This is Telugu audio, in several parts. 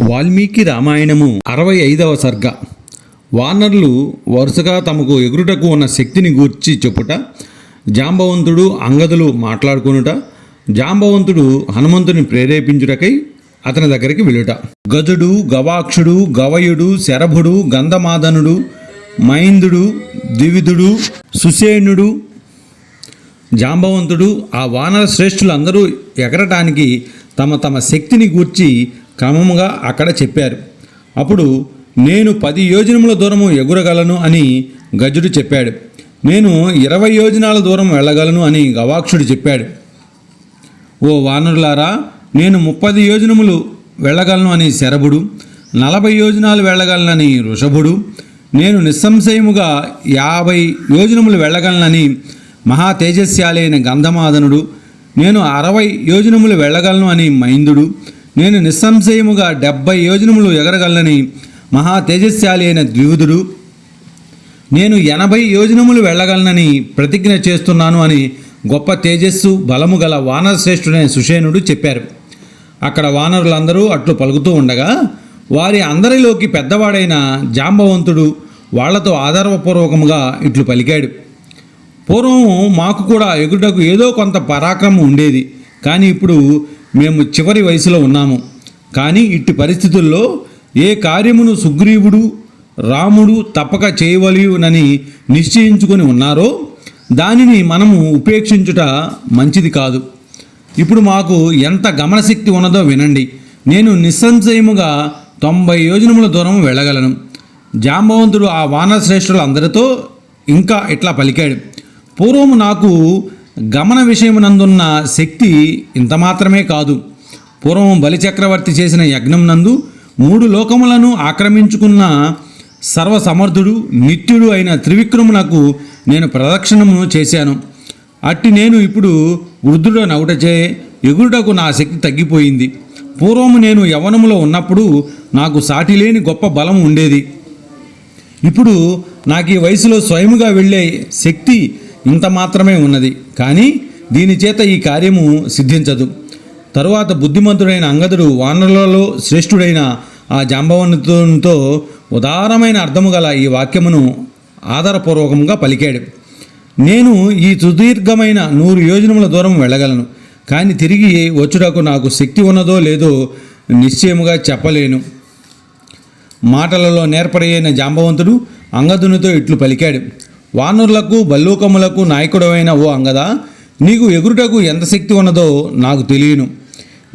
వాల్మీకి రామాయణము అరవై ఐదవ సర్గ. వానరులు వరుసగా తమకు ఎగురుటకు ఉన్న శక్తిని గూర్చి చెప్పుట జాంబవంతుడు అంగదులు మాట్లాడుకొనుట జాంబవంతుడు హనుమంతుని ప్రేరేపించుటకై అతని దగ్గరికి వెళ్ళుట. గజుడు గవాక్షుడు గవయుడు శరభుడు గంధమాదనుడు మైందుడు ద్వివిధుడు సుసేనుడు జాంబవంతుడు ఆ వానర శ్రేష్ఠులందరూ ఎగరటానికి తమ తమ శక్తిని గూర్చి క్రమముగా అక్కడ చెప్పారు. అప్పుడు నేను పది యోజనముల దూరము ఎగురగలను అని గజుడు చెప్పాడు. నేను ఇరవై యోజనాల దూరం వెళ్ళగలను అని గవాక్షుడు చెప్పాడు. ఓ వానరులారా నేను ముప్పది యోజనములు వెళ్ళగలను అని శరభుడు నలభై యోజనాలు వెళ్ళగలనని ఋషభుడు నేను నిస్సంశయముగా యాభై యోజనములు వెళ్ళగలనని మహా తేజస్యాలైన గంధమాదనుడు నేను అరవై యోజనములు వెళ్ళగలను అని మైందుడు నేను నిస్సంశయముగా డెబ్బై యోజనములు ఎగరగలనని మహా తేజస్శాలి అయిన ద్విధుడు నేను ఎనభై యోజనములు వెళ్ళగలనని ప్రతిజ్ఞ చేస్తున్నాను అని గొప్ప తేజస్సు బలము గల వానర శ్రేష్ఠుడైన సుషేనుడు చెప్పారు. అక్కడ వానరులందరూ అట్లు పలుకుతూ ఉండగా వారి అందరిలోకి పెద్దవాడైన జాంబవంతుడు వాళ్ళతో ఆధారపూర్వకముగా ఇట్లు పలికాడు. పూర్వం మాకు కూడా ఎగుటకు ఏదో కొంత పరాక్రమం ఉండేది కానీ ఇప్పుడు మేము చివరి వయసులో ఉన్నాము. కానీ ఇట్టి పరిస్థితుల్లో ఏ కార్యమును సుగ్రీవుడు రాముడు తప్పక చేయవలయునని నిశ్చయించుకొని ఉన్నారో దానిని మనము ఉపేక్షించుట మంచిది కాదు. ఇప్పుడు మాకు ఎంత గమనశక్తి ఉన్నదో వినండి. నేను నిస్సంశయముగా తొంభై యోజనముల దూరం వెళ్ళగలను. జాంబవంతుడు ఆ వానశ్రేష్ఠులు అందరితో ఇంకా ఇట్లా పలికాడు. పూర్వము నాకు గమన విషయమునందున్న శక్తి ఇంత మాత్రమే కాదు. పూర్వం బలిచక్రవర్తి చేసిన యజ్ఞం నందు మూడు లోకములను ఆక్రమించుకున్న సర్వసమర్థుడు నిత్యుడు అయిన త్రివిక్రమునకు నేను ప్రదక్షిణమును చేశాను. అట్టి నేను ఇప్పుడు వృద్ధుడు నవ్వుటచే ఎగురుటకు నా శక్తి తగ్గిపోయింది. పూర్వము నేను యవనములో ఉన్నప్పుడు నాకు సాటిలేని గొప్ప బలం ఉండేది. ఇప్పుడు నాకు ఈ వయసులో స్వయముగా వెళ్ళే శక్తి ఇంత మాత్రమే ఉన్నది. కానీ దీని చేత ఈ కార్యము సిద్ధించదు. తరువాత బుద్ధిమంతుడైన అంగదుడు వానరులలో శ్రేష్ఠుడైన ఆ జాంబవంతునితో ఉదారమైన అర్థము గల ఈ వాక్యమును ఆధారపూర్వకంగా పలికాడు. నేను ఈ సుదీర్ఘమైన నూరు యోజనముల దూరం వెళ్ళగలను. కానీ తిరిగి వచ్చుటకు నాకు శక్తి ఉన్నదో లేదో నిశ్చయముగా చెప్పలేను. మాటలలో నేర్పడైన జాంబవంతుడు అంగదునితో ఇట్లు పలికాడు. వానరులకు బల్లూకములకు నాయకుడవైన ఓ అంగద నీకు ఎగురుటకు ఎంత శక్తి ఉన్నదో నాకు తెలియను.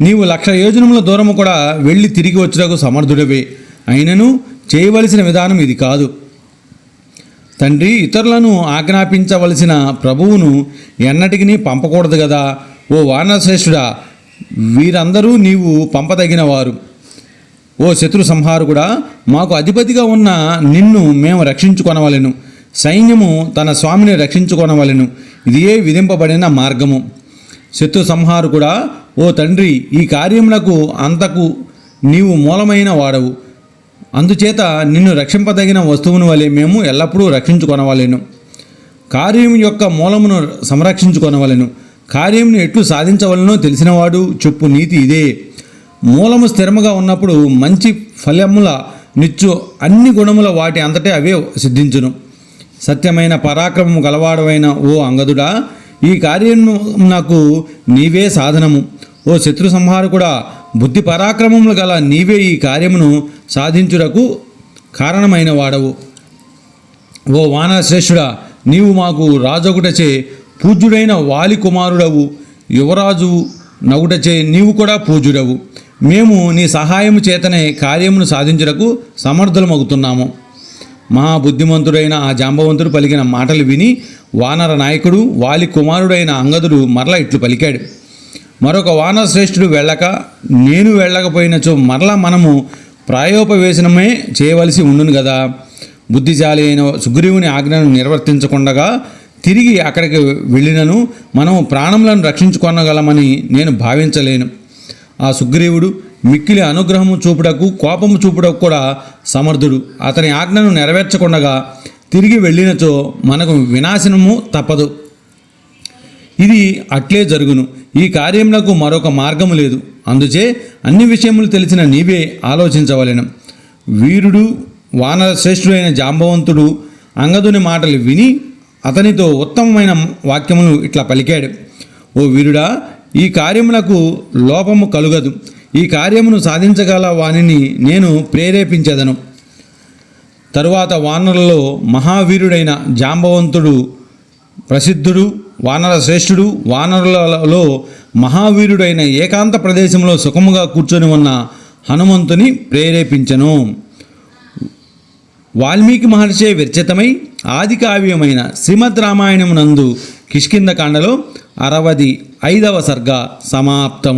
నీవు లక్ష యోజనముల దూరము కూడా వెళ్ళి తిరిగి వచ్చుటకు సమర్థుడవే. అయినను చేయవలసిన విధానం ఇది కాదు. తండ్రి ఇతరులను ఆజ్ఞాపించవలసిన ప్రభువును ఎన్నటికి పంపకూడదు కదా ఓ వానరశ్రేష్ఠుడా వీరందరూ నీవు పంపదగిన వారు ఓ శత్రు సంహారకుడా మాకు అధిపతిగా ఉన్న నిన్ను మేము రక్షించుకొనవలెను. సైన్యము తన స్వామిని రక్షించుకొనవలెను. ఇదియే విధింపబడిన మార్గము. శత్రు సంహారకుడా ఓ తండ్రి ఈ కార్యములకు అంతకు నీవు మూలమైన వాడవు. అందుచేత నిన్ను రక్షింపదగిన వస్తువును వలె మేము ఎల్లప్పుడూ రక్షించుకొనవలెను. కార్యం యొక్క మూలమును సంరక్షించుకొనవలెను. కార్యమును ఎట్లు సాధించవలనో తెలిసినవాడు చెప్పు నీతి ఇదే. మూలము స్థిరముగా ఉన్నప్పుడు మంచి ఫలముల నిచ్చు అన్ని గుణముల వాటి అంతటే అవే సిద్ధించును. సత్యమైన పరాక్రమము గలవాడవైన ఓ అంగదుడా ఈ కార్యము నాకు నీవే సాధనము. ఓ శత్రు సంహారకుడా బుద్ధి పరాక్రమములు గల నీవే ఈ కార్యమును సాధించుటకు కారణమైన వాడవు. ఓ వానశ్రేష్ఠుడా నీవు మాకు రాజొకటచే పూజ్యుడైన వాలి కుమారుడవు యువరాజు నగుటచే నీవు కూడా పూజ్యుడవు. మేము నీ సహాయము చేతనే కార్యమును సాధించుటకు సమర్థులమవుతున్నాము మహాబుద్ధిమంతుడైన ఆ జాంబవంతుడు పలికిన మాటలు విని వానర నాయకుడు వాలి కుమారుడైన అంగదుడు మరల ఇట్లు పలికాడు. మరొక వానర శ్రేష్ఠుడు వెళ్ళక నేను వెళ్ళకపోయినచో మరలా మనము ప్రాయోపవేశనమే చేయవలసి ఉండును కదా బుద్ధిశాలి అయిన సుగ్రీవుని ఆజ్ఞను నిర్వర్తించకుండగా తిరిగి అక్కడికి వెళ్ళినను మనం ప్రాణములను రక్షించుకొనగలమని నేను భావించలేను. ఆ సుగ్రీవుడు మిక్కిలి అనుగ్రహము చూపుటకు కోపము చూపుటకు కూడా సమర్థుడు. అతని ఆజ్ఞను నెరవేర్చకుండగా తిరిగి వెళ్ళినచో మనకు వినాశనము తప్పదు. ఇది అట్లే జరుగును. ఈ కార్యములకు మరొక మార్గము లేదు. అందుచే అన్ని విషయములు తెలిసిన నీవే ఆలోచించవలెను. వీరుడు వానర శ్రేష్ఠుడైన జాంబవంతుడు అంగదుని మాటలు విని అతనితో ఉత్తమమైన వాక్యములు ఇట్లా పలికాడు. ఓ వీరుడా ఈ కార్యములకు లోపము కలుగదు. ఈ కార్యమును సాధించగల వానిని నేను ప్రేరేపించదను. తరువాత వానరులలో మహావీరుడైన జాంబవంతుడు ప్రసిద్ధుడు వానర శ్రేష్ఠుడు వానరులలో మహావీరుడైన ఏకాంత ప్రదేశంలో సుఖముగా కూర్చొని ఉన్న హనుమంతుని ప్రేరేపించను. వాల్మీకి మహర్షి విరచితమై ఆది కావ్యమైన శ్రీమద్ రామాయణమునందు నందు కాండలో అరవది ఐదవ సర్గ సమాప్తము.